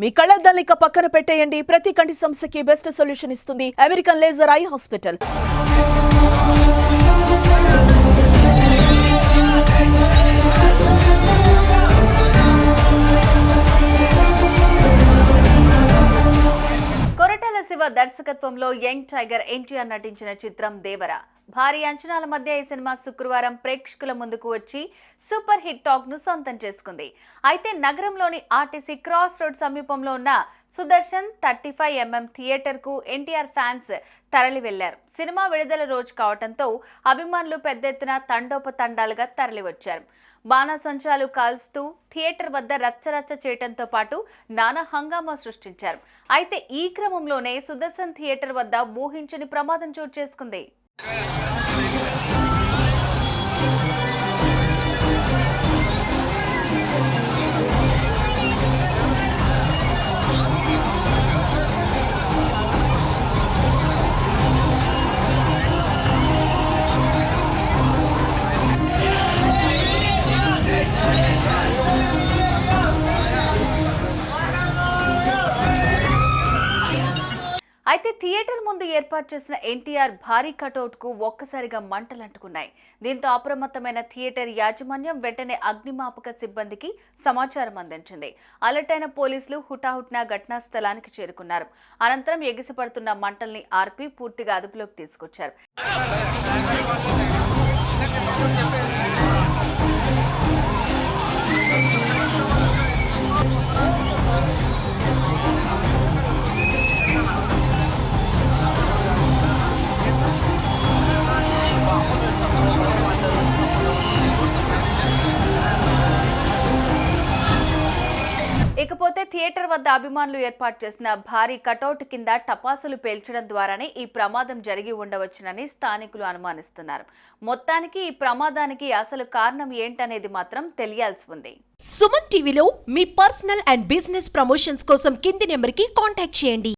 మీ కళ్ళద్దాలిక పక్కన పెట్టేయండి. ప్రతి కంటి సమస్యకి బెస్ట్ సొల్యూషన్ ఇస్తుంది American laser eye hospital Koratala Siva దర్శకత్వంలో యంగ్ టైగర్ ఎన్టీఆర్ నటించిన చిత్రం దేవర. భారీ అంచనాల మధ్య ఈ సినిమా శుక్రవారం ప్రేక్షకుల ముందుకు వచ్చి సూపర్ హిట్ టాక్ను సొంతం చేసుకుంది. అయితే నగరంలోని ఆర్టీసీ క్రాస్ రోడ్ సమీపంలో ఉన్న సుదర్శన్ థర్టీ ఫైవ్ ఎంఎం థియేటర్కు ఎన్టీఆర్ ఫ్యాన్స్ తరలి వెళ్ళారు. సినిమా విడుదల రోజు కావడంతో అభిమానులు పెద్ద ఎత్తున తండోపతండాలుగా తరలివచ్చారు. బాణసంచాలు కాల్స్తూ థియేటర్ వద్ద రచ్చరచ్చ చేయటంతో పాటు నానా హంగామా సృష్టించారు. అయితే ఈ క్రమంలోనే సుదర్శన్ థియేటర్ వద్ద ఊహించని ప్రమాదం చోటు చేసుకుంది. Yeah. అయితే థియేటర్ ముందు ఏర్పాటు చేసిన ఎన్టీఆర్ భారీ కటౌట్కు ఒక్కసారిగా మంటలు అంటుకున్నాయి దీంతో అప్రమత్తమైన థియేటర్ యాజమాన్యం వెంటనే అగ్నిమాపక సిబ్బందికి సమాచారం అందించింది. అలర్ట్ అయిన పోలీసులు హుటాహుట్న ఘటనా స్థలానికి చేరుకున్నారు. అనంతరం ఎగిసిపడుతున్న మంటల్ని ఆర్పి పూర్తిగా అదుపులోకి తీసుకొచ్చారు. ఇకపోతే థియేటర్ వద్ద అభిమానులు ఏర్పాటు చేసిన భారీ కటౌట్ కింద టపాసులు పేల్చడం ద్వారానే ఈ ప్రమాదం జరిగి ఉండవచ్చునని స్థానికులు అనుమానిస్తున్నారు. మొత్తానికి ఈ ప్రమాదానికి అసలు కారణం ఏంటనేది మాత్రం తెలియాల్సి ఉంది. సుమన్ టీవీలో మీ పర్సనల్ అండ్ బిజినెస్ ప్రమోషన్స్ కోసం కింది నెంబర్కి కాంటాక్ట్ చేయండి.